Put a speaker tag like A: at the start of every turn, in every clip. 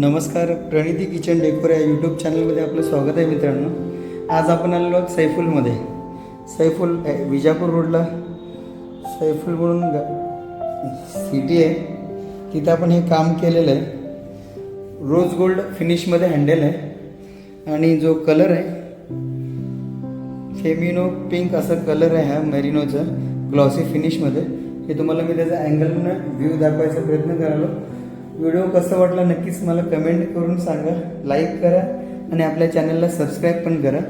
A: नमस्कार Praniti kitchen decor या YouTube चॅनलमध्ये आपलं स्वागत आहे मित्रांनो. आज आपण आलेलो आहोत सैफुलमध्ये. सैफुल विजापूर रोडला. सैफुल म्हणून ग सिटी आहे. तिथं आपण हे काम केलेलं आहे. रोज गोल्ड फिनिशमध्ये हँडल आहे. आणि जो कलर आहे फेमिनो पिंक असा कलर आहे हा मेरिनोचा ग्लॉसी फिनिशमध्ये हे तुम्हाला मी त्याचा अँगलनं व्ह्यू दाखवायचा प्रयत्न करालो व्हिडिओ कसं वाटला नक्कीच मला कमेंट करून सांगा लाईक करा आणि आपल्या चॅनलला सबस्क्राईब पण करा.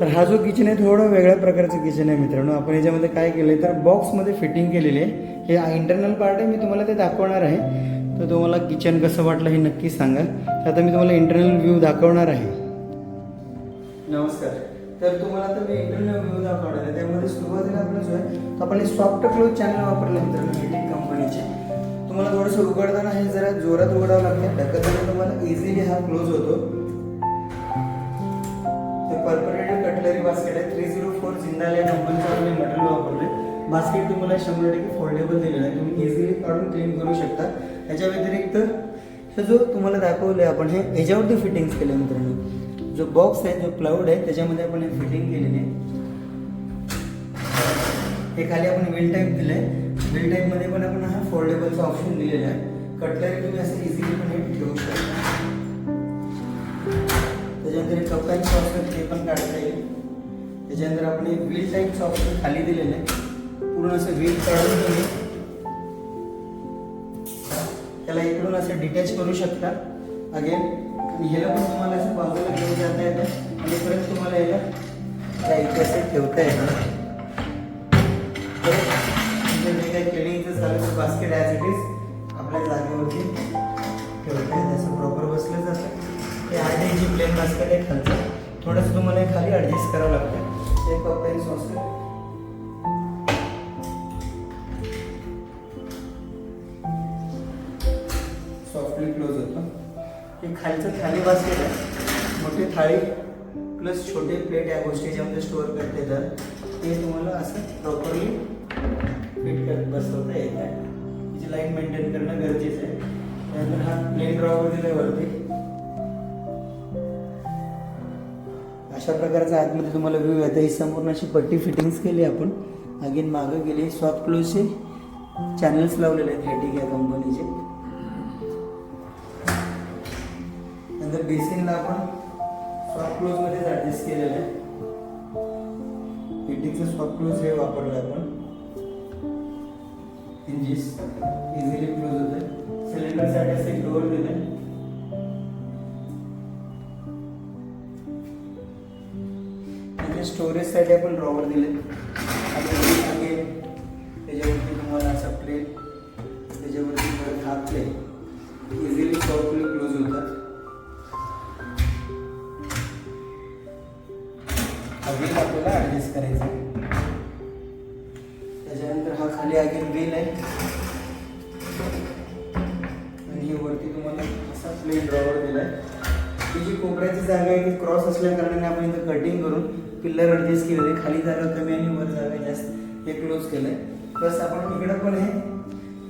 A: तर हा जो किचन आहे थोडं वेगळ्या प्रकारचं किचन आहे मित्रांनो. आपण याच्यामध्ये काय केलं आहे तर बॉक्समध्ये फिटिंग केलेली आहे. हे इंटरनल पार्ट आहे मी तुम्हाला ते दाखवणार आहे. तर तुम्हाला किचन कसं वाटलं हे नक्की सांगा. तर आता मी तुम्हाला इंटरनल व्ह्यू दाखवणार आहे. नमस्कार. तर तुम्हाला आता मी इंटरनल व्ह्यू दाखवणार आहे. त्यामध्ये सुरुवातीला आपलं जो आहे आपण सॉफ्ट क्लोज चॅनल वापरलं मित्रांनो हिटिंग कंपनीचे तुम्हाला थोडंसं उघडताना हे जरा जोरात उघडावं लागतं ढकलताना तुम्हाला इझिली हा क्लोज होतो. ते पर्परेटेड कटलरी बास्केट आहे. थ्री झिरो फोर जिंदाल या कंपनीचं आपण मटेरियल वापरले. बास्केट तुम्हाला शंभर टक्के फोल्डेबल दिलेलं आहे. तुम्ही इझिली काढून क्लीन करू शकता. त्याच्या व्यतिरिक्त हे जो तुम्हाला दाखवलं आहे आपण हे ह्याच्यावरती फिटिंग्स केले मित्रांनो. जो बॉक्स आहे जो क्लाउड आहे त्याच्यामध्ये आपण हे फिटिंग केलेली आहे. हे खाली आपण विल टाईप दिलं आहे व्हील टाईपमध्ये पण आपण हा फोल्डेबलचा ऑप्शन दिलेला आहे. कटलरी तुम्ही असं इझिली पण हे ठेवू शकता. त्याच्यानंतर कप ऑप्शन ते पण काढता येईल. त्याच्यानंतर आपण एक व्हील टाईपचं ऑप्शन खाली दिलेलं आहे. पूर्ण असं व्हील काढून तुम्ही त्याला इकडून असं डिटॅच करू शकता. अगेन आणि ह्याला पण तुम्हाला असं बाजूला घेऊन जाता येतं. आणि परत तुम्हाला याला त्या इथे असं ठेवता येतं. जे काही क्लिनिंगचं झालं तर बास्केट ॲज इट इज आपल्या जागेवरती असं प्रॉपर बसलं जातं हे आठ इंची प्लेन बास्केट आहे खालचं. थोडंसं तुम्हाला खाली ॲडजस्ट करावं लागतं. ते cup and sauce softly close होतं. हे खालचं थाली बास्केट आहे. मोठी थाळी प्लस छोटे प्लेट या गोष्टी याच्यामध्ये स्टोअर करता येतात ते तुम्हाला असं प्रॉपरली फिट करत बसवता येत आहे. तिची लाईन मेंटेन करणं गरजेचं आहे. त्यानंतर हा प्लेन ड्रॉवर दिला वरती. अशा प्रकारचा आतमध्ये तुम्हाला व्ह्यू येतं ही संपूर्ण अशी पट्टी फिटिंग्स केली आपण. अगेन मागं गेली. सॉफ्ट क्लोजचे चॅनल्स लावलेले आहेत हॅटिक या कंपनीचे नंतर बेसिनला आपण सॉफ्ट क्लोजमध्येच ॲडजस्ट केलेलं आहे. फिटिंगचं सॉफ्ट क्लोज हे वापरलं आपण. हिंजीस इझिली क्लोज होते सिलेंडरसाठी असं एक डोअर दिलंय म्हणजे स्टोरेजसाठी आपण ड्रॉवर दिले आणि again त्याच्यावरती तुम्हाला असा प्लेट त्याच्यावरती परत हा प्लेट इझिली सॉफ्टली क्लोज होतात हा व्हील आपल्याला ॲडजस्ट करायचा आहे. त्याच्यानंतर हा। खाली अगेन बेल आहे आणि हे वरती तुम्हाला असा प्लेन ड्रॉवर दिलाय. ही जी कोपऱ्याची जागा आहे ती क्रॉस असल्या कारणाने आपण इथं कटिंग करून पिल्लर ॲडजस्ट केलेले खाली जागा कमी आणि वर जागा जास्त. हे क्लोज केलं आहे प्लस आपण इकडं पण हे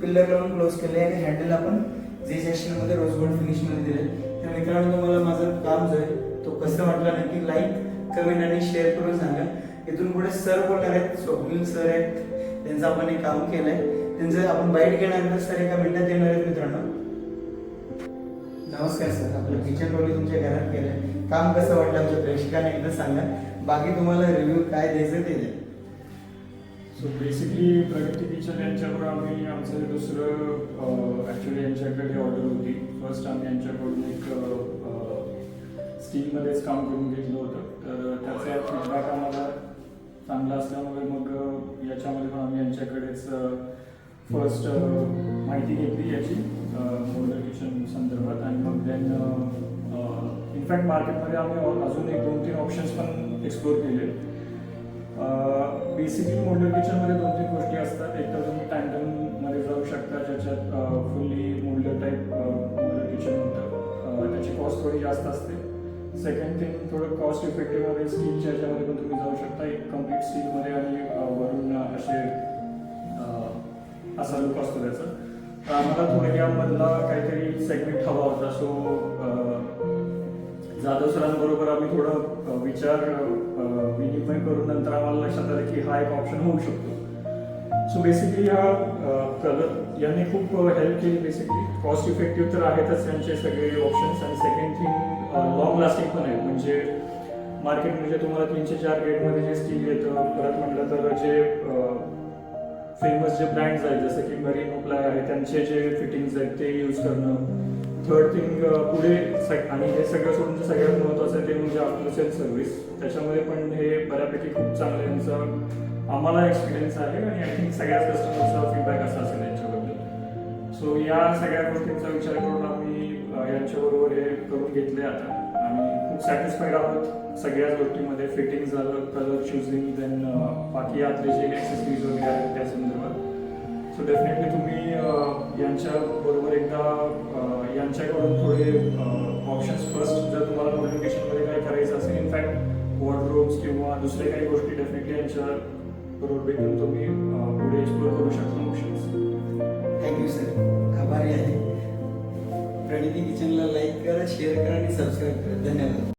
A: पिल्लर लावून क्लोज केलं आहे आणि हँडल आपण जे सेशनमध्ये रोज गोल्ड फिनिशमध्ये दिले तर मित्रांनो तुम्हाला माझं काम जो आहे तो कसं वाटलं नक्की लाईक कमेंट आणि शेअर करून सांगा. इथून पुढे सर बोलणार आहेत? स्वप्नील सर आहेत. त्यांचं आपण एक काम केलंय. त्यांचं आपण बाईट घेणार तर सर एका मिनिटात येणार आहेत मित्रांनो. नमस्कार सर. आपलं किचन रोली तुमच्या घरात केलंय. काम कसं वाटलं आमच्या प्रेक्षकांना एकदा सांगा. बाकी तुम्हाला रिव्ह्यू काय द्यायचं ते द्या.
B: सो बेसिकली प्रगती किचन यांच्याकडून आम्ही आमचं दुसरं ॲक्च्युली यांच्याकडे ऑर्डर होती. फर्स्ट आम्ही यांच्याकडून एक स्टीलमध्येच काम करून घेतलं होतं. तर त्याचं फर्स्ट uh, माहिती घेतली याची uh, मोडल किचन संदर्भात. आणि मग देन इनफॅक्ट मार्केटमध्ये आम्ही अजून एक दोन तीन ऑप्शन्स पण एक्सप्लोर केले. बेसिकली मोडल किचनमध्ये दोन तीन गोष्टी असतात. एक तर तुम्ही टँडममध्ये जाऊ शकता ज्याच्यात fully model type model kitchen होतं. त्याची कॉस्ट थोडी जास्त असते. सेकंड थिंग थोडं कॉस्ट इफेक्टिव्हमध्ये स्टीलच्या ह्याच्यामध्ये पण तुम्ही जाऊ शकता. एक कंप्लीट स्टीलमध्ये आणि वरून असे असा लुक असतो त्याचा. मला थोडं मधला काहीतरी सेगमेंट हवा होता. सो जाधव सरांबरोबर आम्ही थोडं विचार विनिमय करून नंतर आम्हाला लक्षात आलं की हा एक ऑप्शन होऊ शकतो. सो बेसिकली हा कलर यांनी खूप हेल्प केली बेसिकली कॉस्ट इफेक्टिव्ह तर आहेतच त्यांचे सगळे ऑप्शन्स आणि सेकंड थिंग लॉंग लास्टिंग पण आहे म्हणजे मार्केट म्हणजे तुम्हाला तीनशे चार ग्रेडमध्ये जे स्टील येतं परत म्हटलं तर जे फेमस जे ब्रँड्स आहेत जसं की मरीन प्लाय आहे त्यांचे जे फिटिंग्स आहेत ते यूज करणं. थर्ड थिंग पुढे आणि हे सगळं सोडून जे सगळ्यात महत्त्वाचं आहे ते म्हणजे आपलं सेल्फ सर्व्हिस त्याच्यामध्ये पण हे बऱ्यापैकी खूप चांगलं यांचं आम्हाला एक्सपिरियन्स आहे आणि आय थिंक सगळ्याच कस्टमरचा फीडबॅक असा असेल यांच्याबद्दल. सो या सगळ्या गोष्टींचा विचार करून आम्ही यांच्याबरोबर हे करून घेतले आता. आणि खूप सॅटिस्फाईड आहोत. सगळ्याच गोष्टीमध्ये फिटिंग झालं कलर चुझिंग देन बाकी आतले जे ॲक्सेसरीज वगैरे आहेत त्या संदर्भात. सो डेफिनेटली तुम्ही यांच्या बरोबर एकदा यांच्याकडून थोडे ऑप्शन्स फर्स्ट जर तुम्हाला कम्युनिकेशनमध्ये काही करायचं असेल इनफॅक्ट वॉर्डरोब्स किंवा दुसऱ्या काही गोष्टी डेफिनेटली यांच्या बरोबर भेटून तुम्ही पुढे एक्सप्लोर करू शकता ऑप्शन्स
A: थँक्यू सर आभारी आहे. प्रणिती किचनला लाईक करा शेअर करा आणि सबस्क्राईब करा. धन्यवाद.